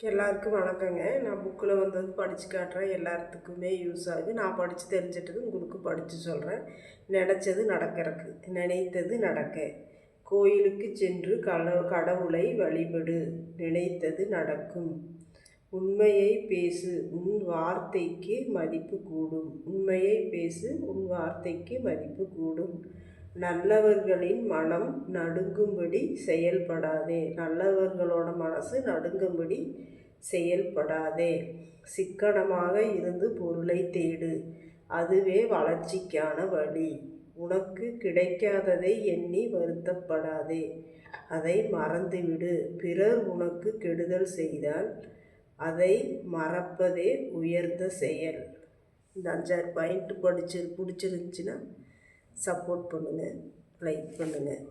எல்லாருக்கும் வணக்கங்க. நான் புக்கில் வந்தது படித்து காட்டுறேன். எல்லாத்துக்குமே யூஸ் ஆகுது. நான் படித்து தெரிஞ்சிட்டது உங்களுக்கு படித்து சொல்கிறேன் நினச்சது நடக்கிறக்கு நினைத்தது நடக்க. கோயிலுக்கு சென்று கடவு கடவுளை வழிபடு. நினைத்தது நடக்கும். உண்மையை பேசு. உன் வார்த்தைக்கு மதிப்பு கூடும். உண்மையை பேசு. உன் வார்த்தைக்கு மதிப்பு கூடும். நல்லவர்களின் மனம் நடுங்கும்படி செயல்படாதே. நல்லவர்களோட மனசு நடுங்கும்படி செயல்படாதே. சிக்கனமாக இருந்து பொருளை தேடு. அதுவே வளர்ச்சிக்கான வழி. உனக்கு கிடைக்காததை எண்ணி வருத்தப்படாதே. அதை மறந்துவிடு. பிறர் உனக்கு கெடுதல் செய்தால் அதை மறப்பதே உயர்ந்த செயல். இந்த அஞ்சாறு பாயிண்ட் படிச்சு பிடிச்சிருந்துச்சின்னா சப்போர்ட் பண்ணுங்கள் லைக் பண்ணுங்கள்